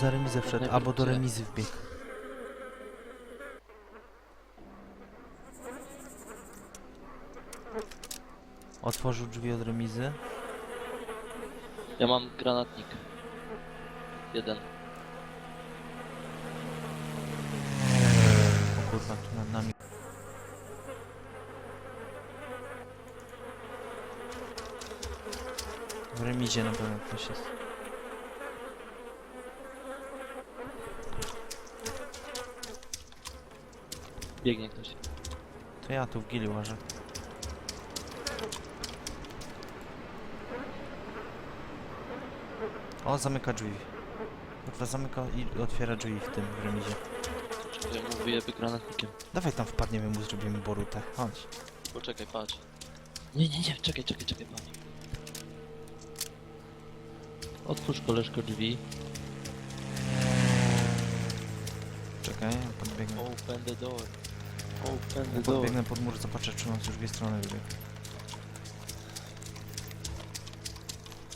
Za remizę wszedł, najpierw albo do remizy wbiegł. Otworzył drzwi od remizy. Ja mam granatnik. Jeden. O kurwa, tu nad nami. W remizie na pewno ktoś jest. Biegnie ktoś. To ja tu w gili łażę. O, zamyka drzwi. Kurwa, zamyka i otwiera drzwi w tym, w remizie. Ja mu wyjebę granatnikiem. Dawaj tam wpadniemy mu, zrobimy borutę. Chodź. Poczekaj, patrz. Nie, nie, nie, czekaj, czekaj, czekaj, patrz. Otwórz koleżko drzwi. Czekaj, podbiegnę. Open the door. Open the door. podbiegnę pod mur, zobaczę, czy on z drugiej strony wybiegł.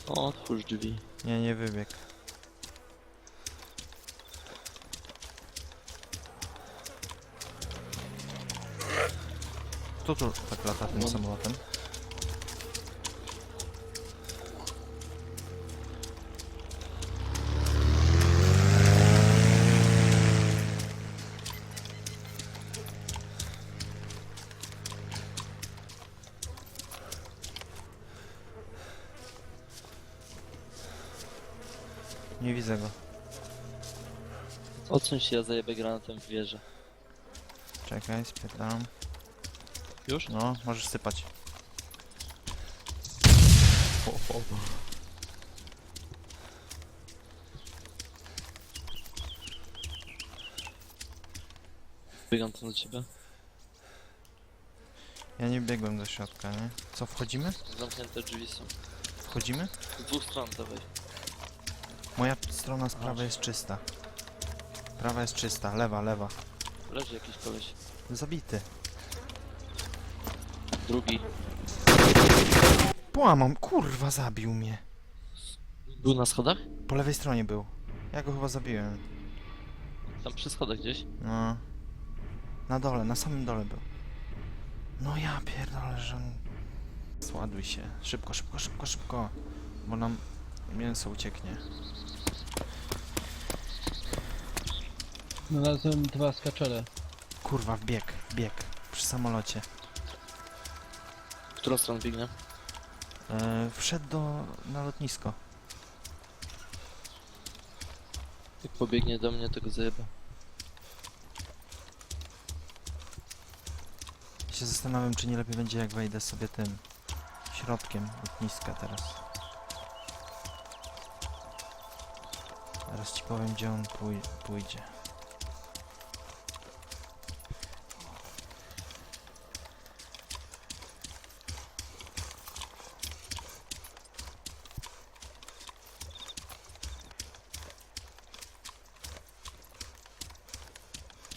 Otwórz drzwi. Nie, nie wybiegł. Kto tu tak lata tym No. samolotem? Widzę go. Odsuń się, ja zajebę granatem w wieżę. Czekaj, spytam. Już? No, możesz sypać. Biegam tam do ciebie. Ja nie biegłem do środka, nie? Co, wchodzimy? Zamknięte drzwi są. Wchodzimy? Z dwóch stron dawaj. Moja strona z prawej jest czysta. Prawa jest czysta, lewa, lewa. Leży jakiś koleś. Zabity. Drugi. Połamam, kurwa, zabił mnie. Był na schodach? Po lewej stronie był. Ja go chyba zabiłem. Tam przy schodach gdzieś. No. Na dole, na samym dole był. No ja pierdolę, że on... Sładuj się. Szybko, szybko, szybko, szybko. Bo nam mięso ucieknie. Znalazłem dwa skaczele. Kurwa, bieg, bieg. Przy samolocie. W którą stronę biegnie? E, wszedł do... na lotnisko. Jak pobiegnie do mnie, to go zajebę. Ja się zastanawiam, czy nie lepiej będzie, jak wejdę sobie tym... środkiem lotniska teraz. Zaraz ci powiem, gdzie on pój pójdzie.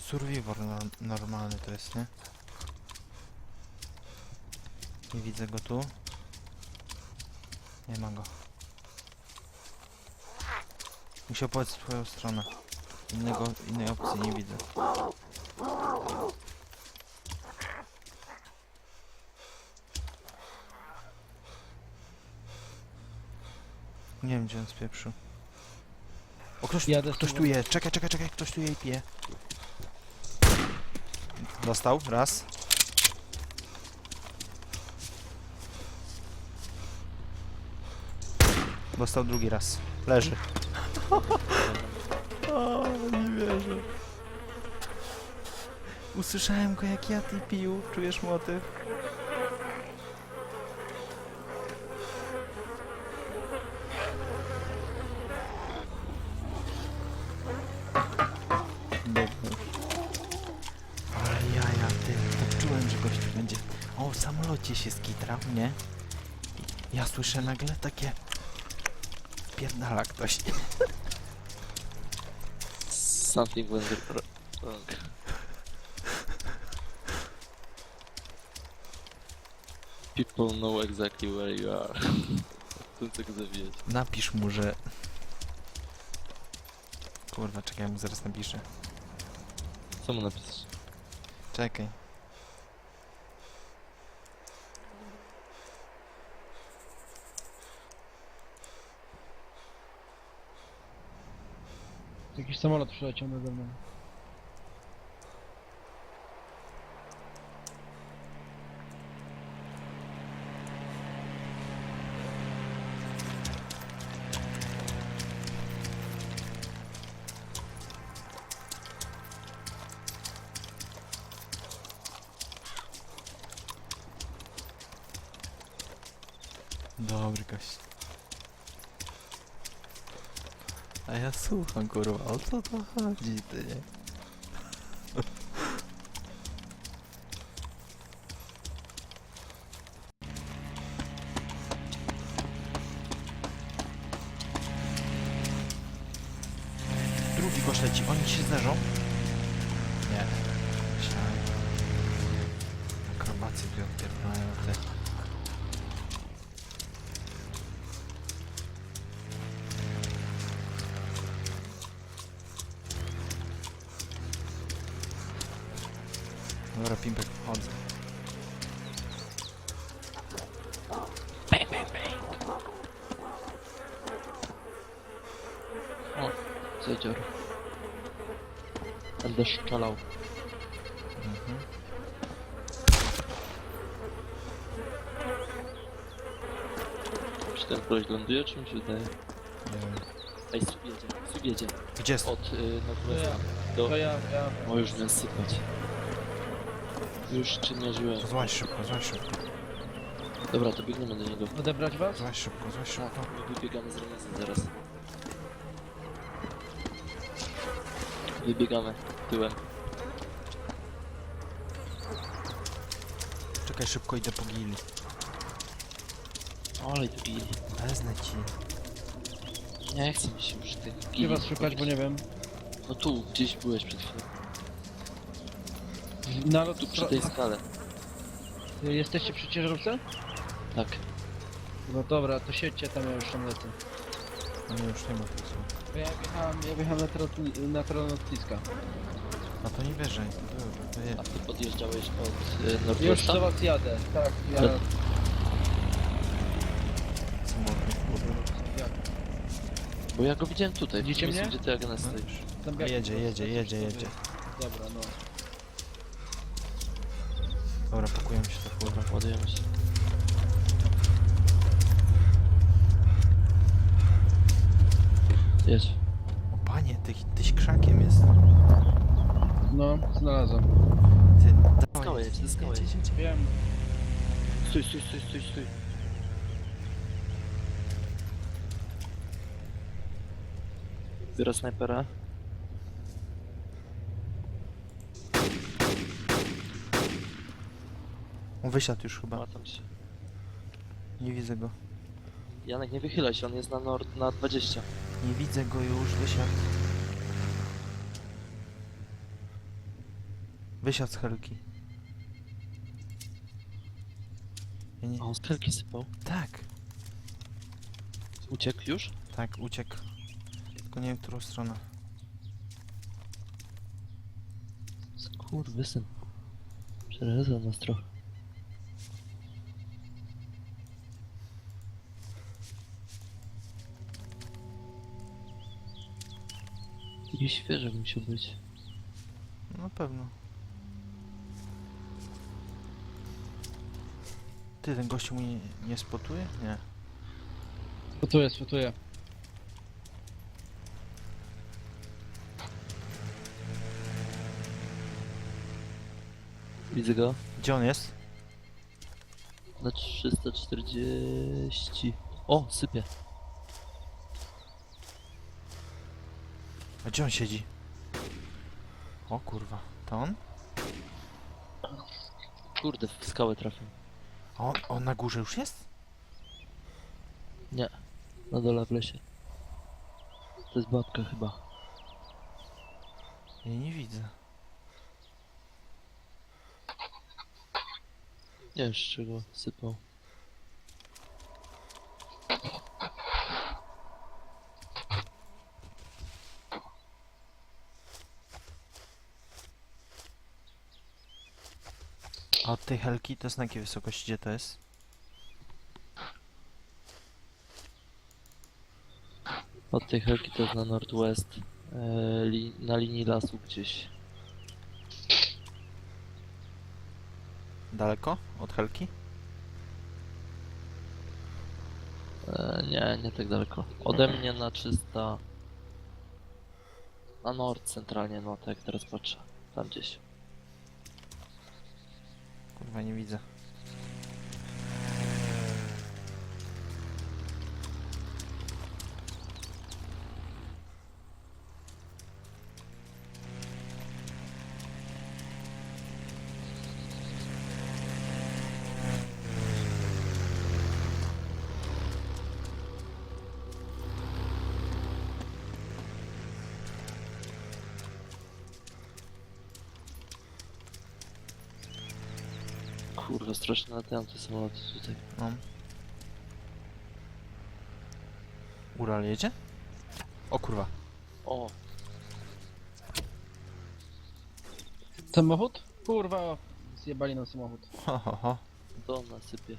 Survivor no normalny to jest, nie? Nie widzę go tu. Nie ma go. Musiał powiedzieć w twoją stronę. Innego, innej opcji nie widzę. Nie wiem gdzie on spieprzył. O ktoś, Jadę ktoś tu je, czekaj, czekaj, czekaj, ktoś tu je i pije. Dostał, raz. Dostał drugi raz. Leży. o, nie wierzę. Usłyszałem go jak ja ty pił. Czujesz motyw? Biegnę. Ale jaja, ty, tak czułem, że gość tu będzie. O, w samolocie się skitrał, nie? Ja słyszę nagle takie... Pierdala ktoś. Something went wrong. People know exactly where you are. Go zawijać. Napisz mu, że... Kurwa, czekaj, ja mu zaraz napiszę. Co mu napisać? Czekaj. Jakiś samolot przyleciał nade mną. A ja słucham, kurwa, o co to chodzi, ty zadzior. Będę szczelał. Mhm. Czy ten koleś ląduje, czy mi się wydaje? Nie wiem. Ej, sub jedzie, sub jedzie. Gdzie jest? Od y, To Northwesta ja, do... to ja, ja. O, już mnie sypać. Już cię nie żyłem. Złaź szybko, złaź szybko. Dobra, to biegniemy do niego. Odebrać was? Złaź szybko, złaź Tak, szybko. my wybiegamy z remizy zaraz. Wybiegamy tyłem. Czekaj, szybko idę po gili. Ale tu gili. Wezmę ci. Nie chcę mi się już tych Gdzie gili. was szukać, bo nie wiem. No tu, gdzieś byłeś przed chwilą. Na lot... Tu przy tej skale. Jesteście przy ciężarówce? Tak. No dobra, to siedźcie tam, ja już tam lecę. No nie, już nie ma słów. Bo ja wjechałem, ja wjechałem na teren, na lotniska. A to nie wierzę, to było, to A jest. ty podjeżdżałeś od y, Już Northwesta? do was jadę, tak, ja... Ale- Samotny. jadę. Bo ja go widziałem tutaj, w Widzicie miejscu, mnie? gdzie ty Agnes No. stoisz. Jedzie, jedzie, jedzie, jedzie. Dobra, no. Dobra, pakujemy się do furę. Ładujemy się. Jedź. O panie, ty, tyś krzakiem jest. No, znalazłem. Ty, Skałę dawaj, jedź, ze skały jedź. jedź. Wiem. Stój, stój, stój, stój, stój. Biorę snajpera. On wysiadł już chyba. Łatam się. Nie widzę go. Janek, nie wychylaj się, on jest na nord na 20. Nie widzę go już, wysiadł. Wysiadł z helki. Ja nie... A on z helki sypał. Tak, Uciekł już? tak, uciekł. Tylko nie wiem, którą stronę. Skurwysyn. Przerezał nas trochę. Taki świeży musiał być. No pewno. Ty, ten gościu mnie nie, spotuje? Nie. Fotuję, fotuję. Widzę go. Gdzie on jest? Na 340. O, sypie. A gdzie on siedzi? O kurwa, to on? Kurde, w skałę trafił. A on, on na górze już jest? Nie. Na dole w lesie. To jest babka chyba. Ja nie widzę. Nie wiem z czego sypał. A od tej helki to jest na jakiej wysokości? Gdzie to jest? Od tej helki to jest na northwest. E, li, na linii lasu gdzieś. Daleko od helki? E, nie, nie tak daleko. Ode mnie na 300. Na nord centralnie, no tak jak teraz patrzę. Tam gdzieś. Kurwa, nie widzę. Kurwa, strasznie latają te samoloty tutaj. No. Ural jedzie? O kurwa. O, Samochód? Kurwa, zjebali nam samochód. Ho, ho, ho. to nasypie.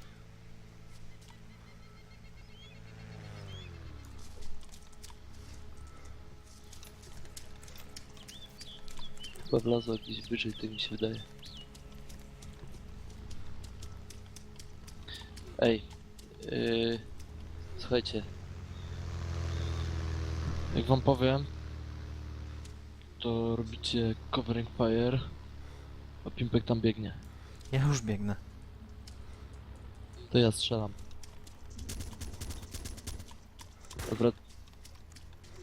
Chyba wlazło jakiś wyżej, tak mi się wydaje. Ej, yy, słuchajcie. Jak wam powiem, to robicie covering fire, a Pimpek tam biegnie. Ja już biegnę. To ja strzelam.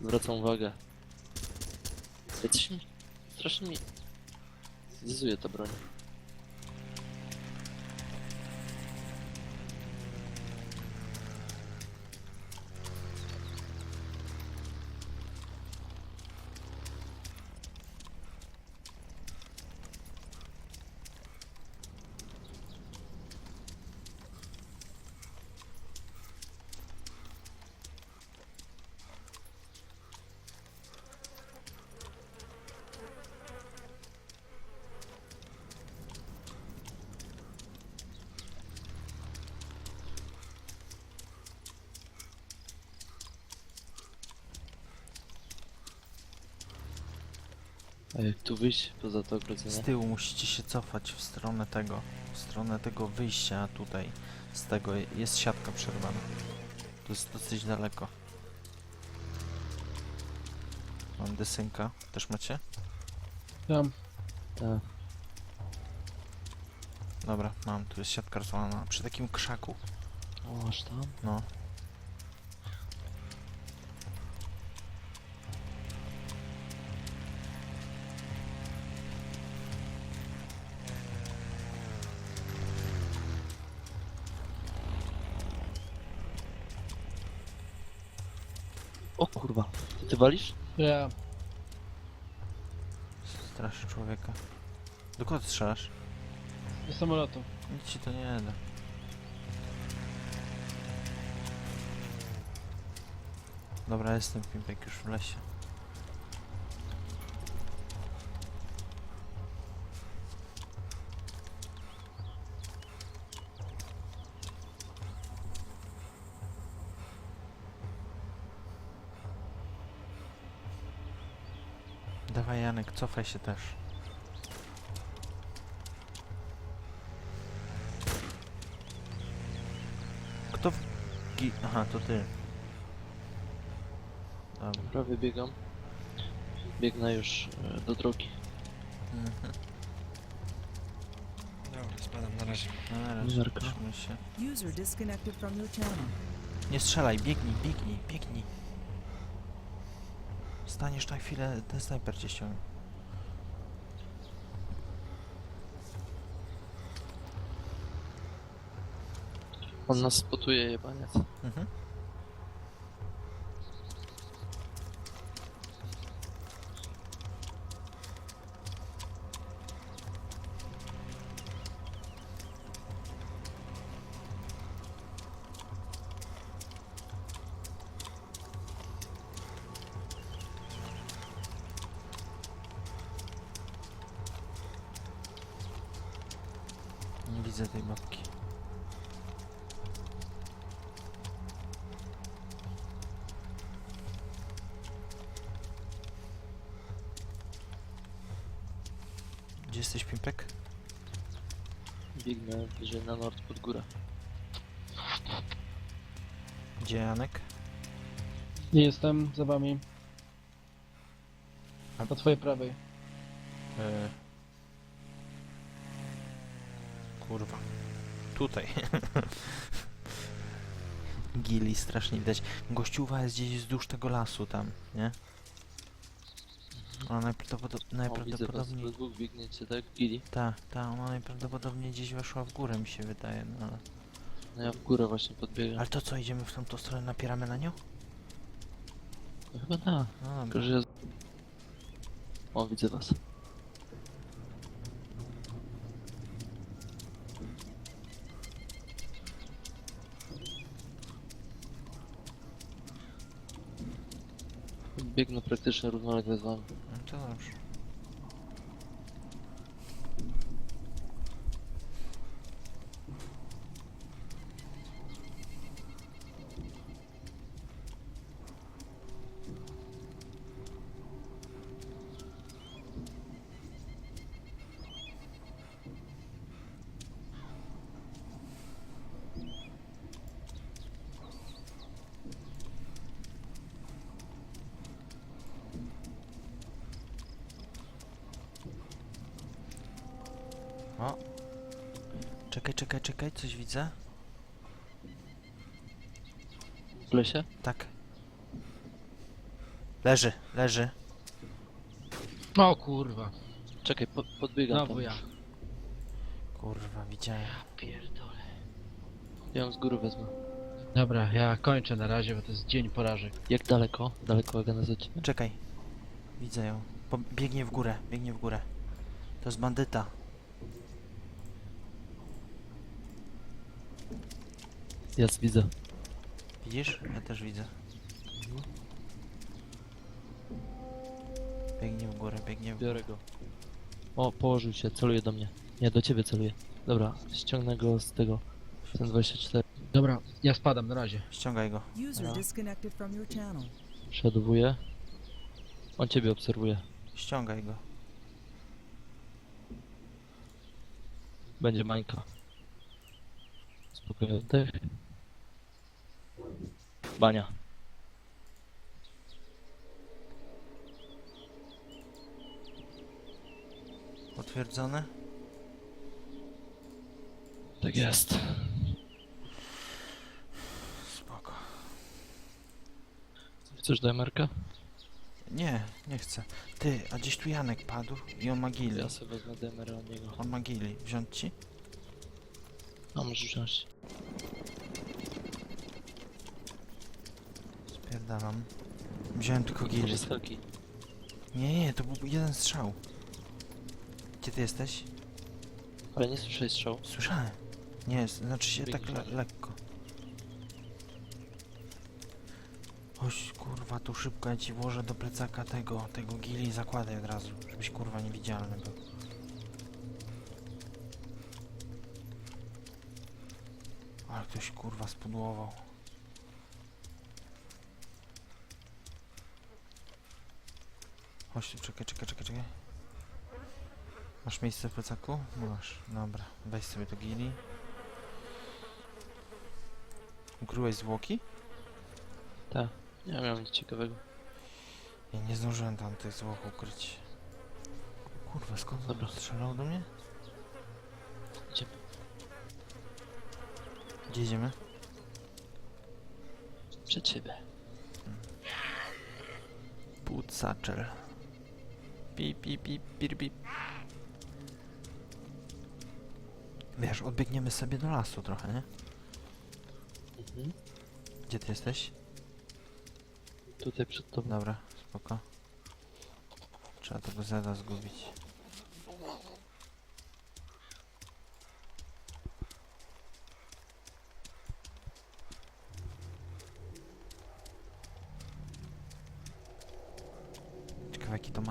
Zwracam uwagę. Coś mi... Strasznie mi... Zezuje ta broń. A jak tu wyjść poza to Z ogrodzenie? tyłu musicie się cofać w stronę tego. W stronę tego wyjścia tutaj. Z tego jest siatka przerwana. To jest dosyć daleko. Mam desynka. Też macie? Tam. Tak. Dobra, mam. Tu jest siatka rozwalona. Przy takim krzaku. O, aż tam? No. O kurwa. To ty walisz? Ja. Straszy człowieka. Do kogo ty strzelasz? Do samolotu. Nic ci to nie da. Dobra, jestem Pimpek już w lesie. Cofaj się też. Kto w... Gi... Aha, to ty. Dobra. Prawie biegam. Biegnę już e, do drogi. Mhm. Dobra, spadam na razie. No na razie, Zerka. trzymaj się. User disconnected from your channel. Nie strzelaj, biegnij, biegnij, biegnij. Staniesz na chwilę, ten snajper cię ściągnie. On nas spotuje, jebaniec. Mhm. Widzę tej mapki. Bliżej na nord pod górę. Gdzie Janek? Nie jestem za wami. A- Po twojej prawej. E... Kurwa. Tutaj. Gili strasznie widać. Gościuwa jest gdzieś wzdłuż tego lasu tam, nie? Ona najprawdopodobniej... O, widzę was, najprawdopodobniej... wy dwóch biegniecie, tak? Gili? Ta, ta, ona najprawdopodobniej gdzieś weszła w górę, mi się wydaje, no ale... No ja w górę właśnie podbiegam. Ale to co, idziemy w tamtą stronę, napieramy na nią? No chyba tak. No Tylko, dobra. że ja... O, widzę was. Biegnę praktycznie równolegle z wami. No to dobrze. O! Czekaj, coś widzę? W lesie? Tak. Leży, leży. O kurwa. Czekaj, po, podbiegam Znowu tam. ja. Kurwa, widziałem. Pierdolę. Ja ją z góry wezmę. Dobra, ja kończę na razie, bo to jest dzień porażek. Jak daleko? Daleko Agana za ciebie? Czekaj. Widzę ją. Po, biegnie w górę, biegnie w górę. To jest bandyta. Jest, widzę. Widzisz? Ja też widzę. Biegnie w górę, biegnie w górę. Biorę go. O, położył się, celuje do mnie. Nie, do ciebie celuje. Dobra, ściągnę go z tego. Ten 24. Dobra, ja spadam na razie. Ściągaj go. User disconnected from your channel. On ciebie obserwuje. Ściągaj go. Będzie mańka. Spokojnie oddech. Bania. Potwierdzone? Tak jest. Spoko. Chcesz DMR-kę? Nie, nie chcę. Ty, a gdzieś tu Janek padł i on ma gili. Ja sobie wezmę DMR od niego. On ma gili. Wziąć ci? A możesz wziąć. Spierdalam. Wziąłem tylko helki. Nie, nie, to był jeden strzał. Gdzie ty jesteś? Ale nie słyszałeś strzał. Słyszałem. Nie, znaczy się tak le lekko. Oś, kurwa, tu szybko ja ci włożę do plecaka tego, tego gili i zakładaj od razu, żebyś kurwa niewidzialny był. Ale ktoś kurwa spudłował. Chodź czekaj, czekaj, czekaj, czekaj. Masz miejsce w plecaku? Masz, dobra. Weź sobie to gili. Ukryłeś zwłoki? Tak. Nie miałem nic ciekawego. Ja nie zdążyłem tam tych zwłok ukryć. Kurwa, skąd Dobra. strzelał do mnie? Idziemy. Gdzie idziemy? Przed siebie. Putzaczel. Pip, pip, pip, pip, pip. Wiesz, odbiegniemy sobie do lasu trochę, nie? Mhm. Gdzie ty jesteś? Tutaj przed tobą. Dobra, spoko. Trzeba tego Zeda zgubić.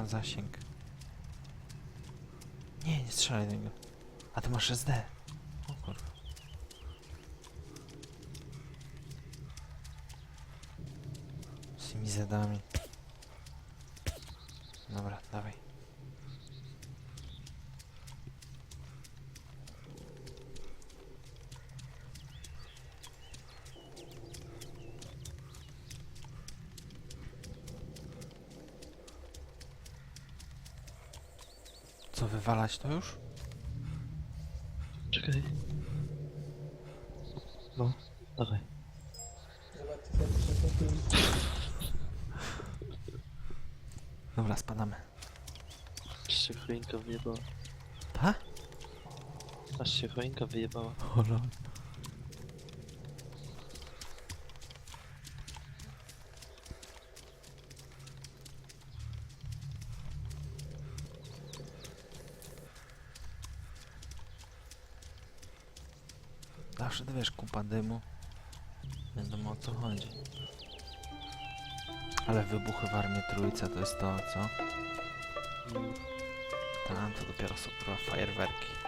Ma zasięg. Nie, nie strzelaj do niego. A ty masz SD. O tymi zedami. Dobra, dawaj. Co, wywalać to już? Czekaj. No, dawaj. Dobra, spadamy. Aż się choinka wyjebała. Pa? Aż się choinka wyjebała. O lol. Wiesz, kupa dymu. Wiadomo o co chodzi. Ale wybuchy w armii trójce to jest to, co? Mm. Tam to dopiero są kurwa fajerwerki.